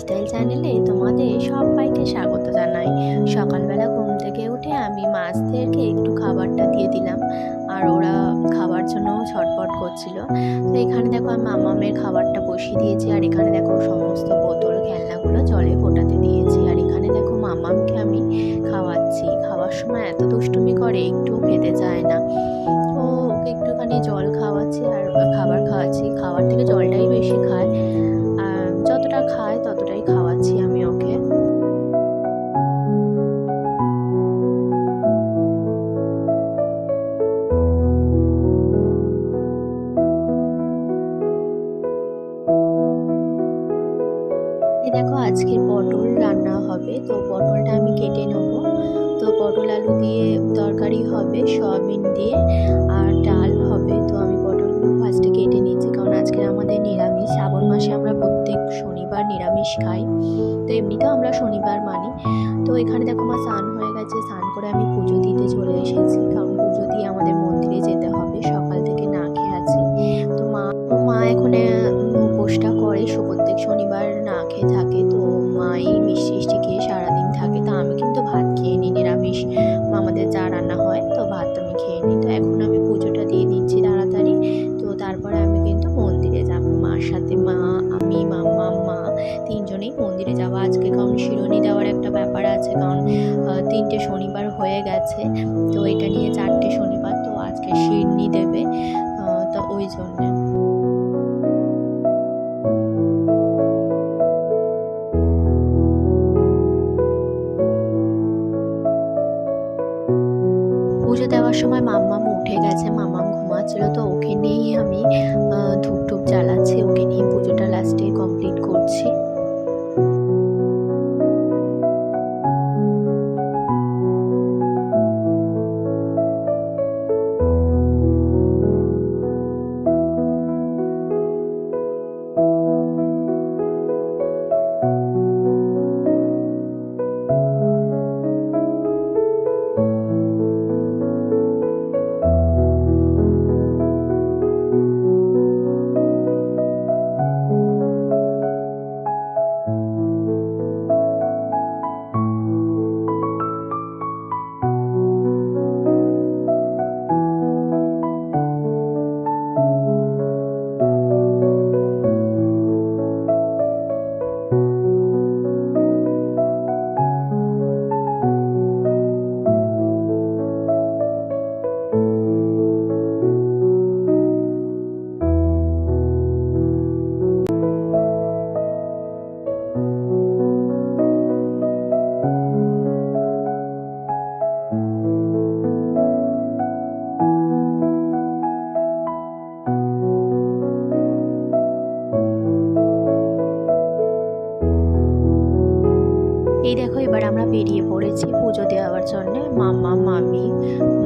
Lifestyle চ্যানেলে তোমাদের সবাইকে স্বাগত জানাই। সকালবেলা ঘুম থেকে উঠে আমি মাছদেরকে একটু খাবারটা দিয়ে দিলাম, আর ওরা খাবার জন্য ছটপট করছিল। তো এখানে দেখো আমি মামামের খাবারটা বসিয়ে দিয়েছি, আর এখানে দেখো সমস্ত বোতল, খেলনাগুলো জলে ফোটাতে দিয়েছি। আর এখানে দেখো মামামকে আমি খাওয়াচ্ছি। খাওয়ার সময় এত দুষ্টুমি করে একটু খেতে চায় না। ও ওকে একটুখানি জল খাওয়াচ্ছি, আর খাবার খাওয়াচ্ছি। খাবার থেকে জলটাই বেশি খায়। দেখো আজকে পটল রান্না হবে। তো পটলটা আমি কেটে নেব। তো পটল আলু দিয়ে তরকারি হবে, সয়াবিন দিয়ে আর ডাল হবে। তো আমি পটলগুলো ফার্স্টে কেটে নিয়েছি কারণ আজকে আমাদের নিরামিষ। শ্রাবণ মাসে আমরা প্রত্যেক শনিবার নিরামিষ খাই। তো এমনিতেও আমরা শনিবার মানি। তো এখানে দেখো আমার স্নান তিনজনেই মন্দিরে যাব আজকে। কারণ শিরোনি দেওয়ার একটা ব্যাপার আছে, কারণ তিনটে শনিবার হয়ে গেছে, তো এটা নিয়ে চারটে শনিবার, তো আজকে শিরনি দেবে তো ওই জন্যে। পুজো দেওয়ার সময় মাম্মাম উঠে গেছে, মাম্মাম ঘুমাচ্ছিল, তো এবার আমরা বেরিয়ে পড়েছি পুজো দেওয়ার জন্য। মামা, মামি,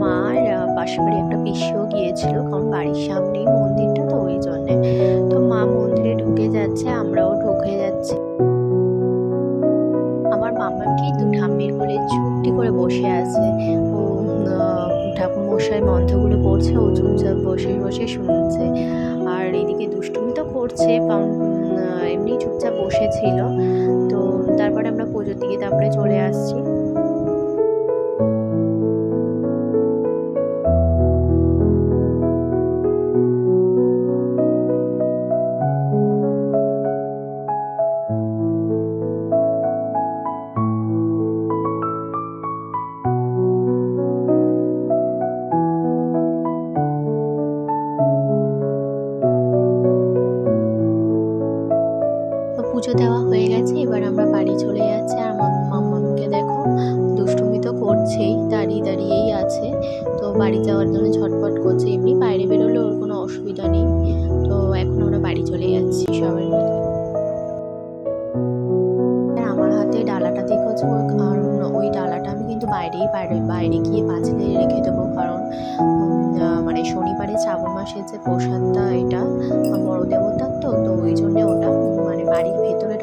মা আর পাশের বাড়ি একটা পিসিও গিয়েছিল কারণ বাড়ির সামনেই মন্দিরটা, তো ওই জন্যে। তো মা মন্দিরে ঢুকে যাচ্ছে, আমরাও ঢুকে যাচ্ছি। আমার মামা মামাকে তো ঠাম্মির কোলে চুপটি করে বসে আছে। ও ঠাকুর মশাই মন্ত্রগুলো পড়ছে, ও চুপচাপ বসে বসে শুনছে। এদিকে দুষ্টুমি তো করছে এমনি চুপচাপ বসেছিল তো তারপরে আমরা পুজোর দিকে তারপরে চলে আসছি। বাড়ি যাওয়ার জন্য ছটফট করছে। এমনি বাইরে বেরোলে ওর কোনো অসুবিধা নেই। তো এখন আমরা বাড়ি চলে যাচ্ছি সবাই মিলে। আমার হাতে ডালাটা দেখেছ কারণ ওই ডালাটা আমি কিন্তু বাইরেই বাইরে বাইরে গিয়ে পাঁচিলে রেখে দেবো। কারণ মানে শনিবারে শ্রাবণ মাসের যে প্রসাদটা এটা বড় দেবতার তো তো ওই জন্যে ওটা মানে বাড়ির ভেতরে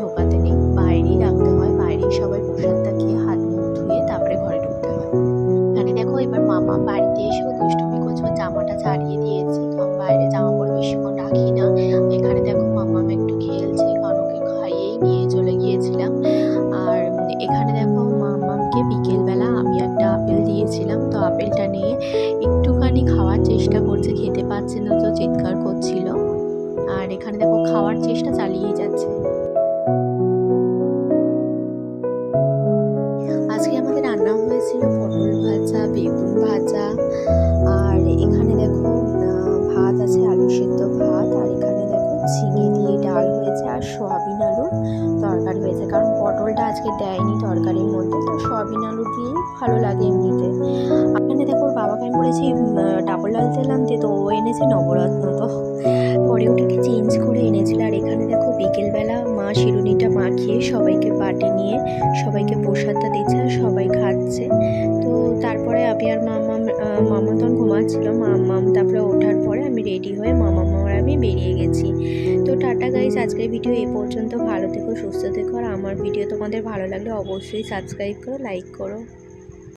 চেষ্টা করছে, খেতে পাচ্ছে না, তো চিৎকার করছিল। আর এখানে দেখো খাওয়ার চেষ্টা চালিয়েই যাচ্ছে। আজকে আমাদের রান্না হয়েছিল পটল ভাজা, বেগুন ভাজা, আর এখানে দেখো ভাত আছে, আলু সেদ্ধ ভাত, আর এখানে দেখো ঝিঙে দিয়ে ডাল হয়েছে আর সোয়াবিন আলুর তরকারি হয়েছে। কারণ পটলটা আজকে দেয়নি সোয়াবিন আলু দিয়ে ভালো লাগে এমনিতে। আপনাদের দেখো বাবাকে আমি বলেছি ডাবল লাল তেল আনতে, তো ও এনেছে নবরত্ন তো। পরে ওটাকে চেঞ্জ করে এনেছিল। আর এখানে দেখো, বিকেলবেলা মা শিরুনিটা মাখিয়ে সবাইকে পাটে নিয়ে, সবাইকে প্রসাদটা দিচ্ছে আর সবাই খাচ্ছে। তো তারপরে আমি আর মামা মামা তখন ঘুমাচ্ছিল। মামাম তারপরে ওঠার পরে আমি রেডি হয়ে, মামা, মামার আমি বেরিয়ে তো টাটা গাইজ আজকের ভিডিও এ পর্যন্ত। ভালো থেকো, সুস্থ থেকো। আর আমার ভিডিও তোমাদের ভালো লাগলে অবশ্যই সাবস্ক্রাইব করো লাইক করো।